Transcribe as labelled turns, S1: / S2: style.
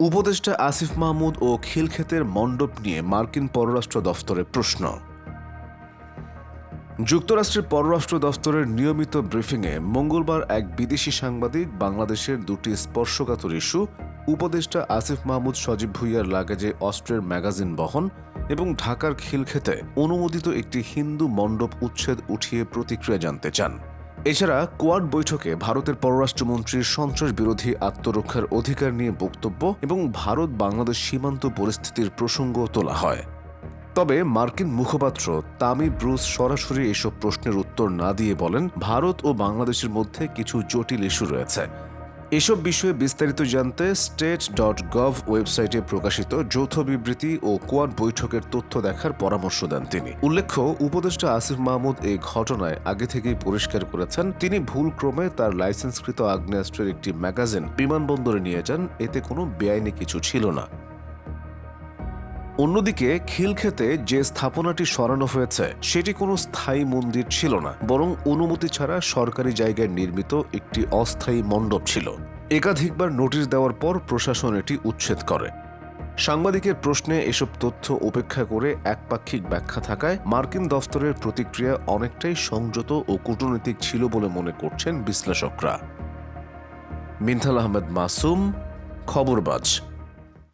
S1: উপদেষ্টা আসিফ মাহমুদ ও খিলক্ষেতের মণ্ডপ নিয়ে মার্কিন পররাষ্ট্র দফতরের প্রশ্ন। যুক্তরাষ্ট্রের পররাষ্ট্র দফতরের নিয়মিত ব্রিফিংয়ে মঙ্গলবার এক বিদেশি সাংবাদিক বাংলাদেশের দুটি স্পর্শকাতর ইস্যু, উপদেষ্টা আসিফ মাহমুদ সজীব ভুইয়ার লাগেজে অস্ট্রের ম্যাগাজিন বহন এবং ঢাকার খিলক্ষেতে অনুমোদিত একটি হিন্দু মণ্ডপ উচ্ছেদ উঠিয়ে প্রতিক্রিয়া জানতে চান। এছাড়া কোয়াড বৈঠকে ভারতের পররাষ্ট্রমন্ত্রীর সন্ত্রাস বিরোধী আত্মরক্ষার অধিকার নিয়ে বক্তব্য এবং ভারত বাংলাদেশ সীমান্ত পরিস্থিতির প্রসঙ্গ তোলা হয়। তবে মার্কিন মুখপাত্র তামি ব্রুস সরাসরি এসব প্রশ্নের উত্তর না দিয়ে বলেন, ভারত ও বাংলাদেশের মধ্যে কিছু জটিল ইস্যু রয়েছে। এসব বিষয়ে বিস্তারিত জানতে স্টেট ডট গভ ওয়েবসাইটে প্রকাশিত যৌথ বিবৃতি ও কোয়াড বৈঠকের তথ্য দেখার পরামর্শ দেন তিনি। উল্লেখ্য, উপদেষ্টা আসিফ মাহমুদ এই ঘটনায় আগে থেকেই পরিষ্কার করেছেন, তিনি ভুল ক্রমে তার লাইসেন্সকৃত আগ্নেয়াস্ত্রের একটি ম্যাগাজিন বিমানবন্দরে নিয়ে যান, এতে কোনো বেআইনি কিছু ছিল না। অন্যদিকে খিলক্ষেতে যে স্থাপনাটি সরানো হয়েছে, সেটি কোনো স্থায়ী মন্দির ছিল না, বরং অনুমতি ছাড়া সরকারি জায়গায় নির্মিত একটি অস্থায়ী মণ্ডপ ছিল। একাধিকবার নোটিশ দেওয়ার পর প্রশাসন এটি উচ্ছেদ করে। সাংবাদিকের প্রশ্নে এসব তথ্য উপেক্ষা করে একপাক্ষিক ব্যাখ্যা থাকায় মার্কিন দফতরের প্রতিক্রিয়া অনেকটাই সংযত ও কূটনৈতিক ছিল বলে মনে করছেন বিশ্লেষকরা। মিনথাল আহমেদ মাসুম, খবরবাজ।